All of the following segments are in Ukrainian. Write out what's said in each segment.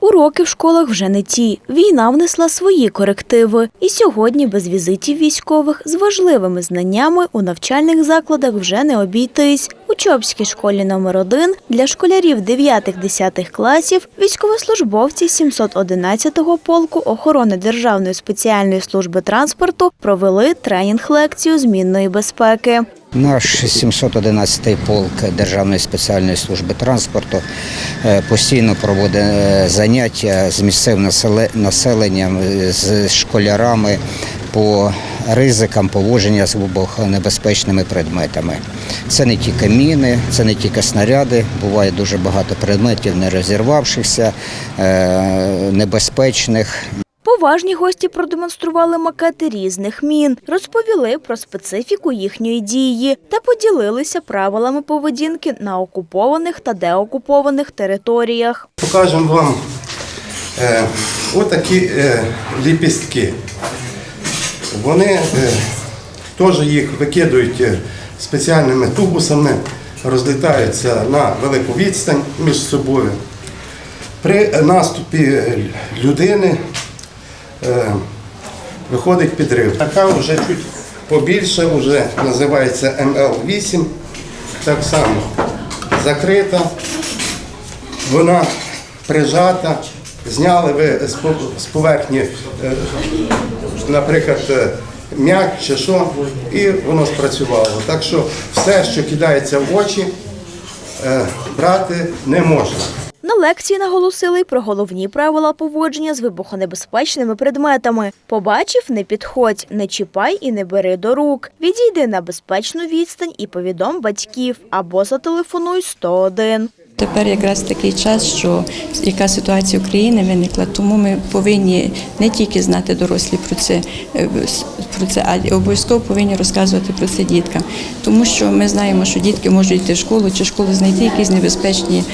Уроки в школах вже не ті. Війна внесла свої корективи. І сьогодні без візитів військових з важливими знаннями у навчальних закладах вже не обійтись. У Чопській школі номер 1 для школярів 9-10 класів військовослужбовці 711-го полку охорони Державної спеціальної служби транспорту провели тренінг-лекцію змінної безпеки. Наш 711-й полк Державної спеціальної служби транспорту е, постійно проводить е, заняття з місцевим населенням, е, з школярами по ризикам поводження з вибухонебезпечними предметами. Це не тільки міни, це не тільки снаряди. Буває дуже багато предметів, не розірвавшихся, небезпечних. Поважні гості продемонстрували макети різних мін, розповіли про специфіку їхньої дії та поділилися правилами поведінки на окупованих та деокупованих територіях. Покажемо вам е, отакі е, ліпістки. Вони е, теж їх викидують е, спеціальними тубусами, розлітаються на велику відстань між собою. При наступі людини виходить підрив. Така вже чуть побільше, вже називається МЛ-8, так само закрита вона прижата, зняли ви з поверхні, е, наприклад, е, м'яч чи що, і воно спрацювало. Так що все, що кидається в очі, е, брати не можна. На лекції наголосили про головні правила поводження з вибухонебезпечними предметами. Побачив – не підходь, не чіпай і не бери до рук. Відійди на безпечну відстань і повідом батьків або зателефонуй 101. Тепер якраз такий час, що яка ситуація України виникла, тому ми повинні не тільки знати дорослі про це, е, про це, а обов'язково повинні розказувати про це діткам. Тому що ми знаємо, що дітки можуть йти в школу чи школу знайти якісь небезпечні.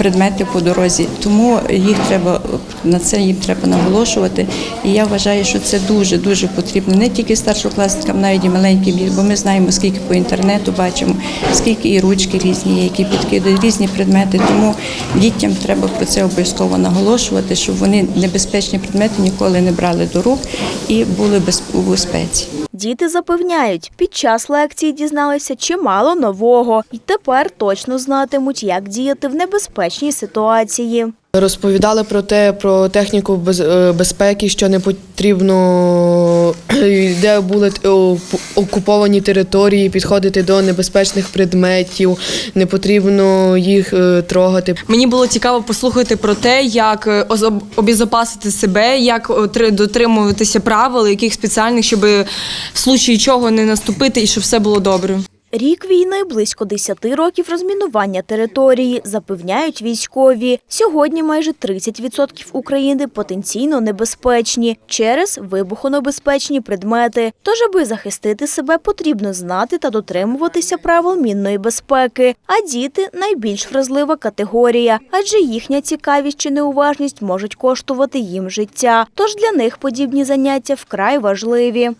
Предмети по дорозі, тому їх треба на це їм треба наголошувати. І я вважаю, що це дуже дуже потрібно не тільки старшокласникам, навіть і маленьким, бо ми знаємо, скільки по інтернету бачимо, скільки і ручки різні, які підкидують різні предмети. Тому дітям треба про це обов'язково наголошувати, щоб вони небезпечні предмети ніколи не брали до рук і були без- у безпеці. Діти запевняють, під час лекції дізналися чимало нового і тепер точно знатимуть, як діяти в небезпечній ситуації. Розповідали про те, про техніку е, безпеки, що не потрібно, е, де були е, окуповані території, підходити до небезпечних предметів, не потрібно їх трогати. Мені було цікаво послухати про те, як обезопасити себе, як дотримуватися правил, яких спеціальних, щоб в случаї чого не наступити і щоб все було добре. Рік війни, близько 10 років розмінування території, запевняють військові. Сьогодні майже 30% України потенційно небезпечні через вибухонебезпечні предмети. Тож, аби захистити себе, потрібно знати та дотримуватися правил мінної безпеки. А діти найбільш вразлива категорія, адже їхня цікавість чи неуважність можуть коштувати їм життя. Тож для них подібні заняття вкрай важливі.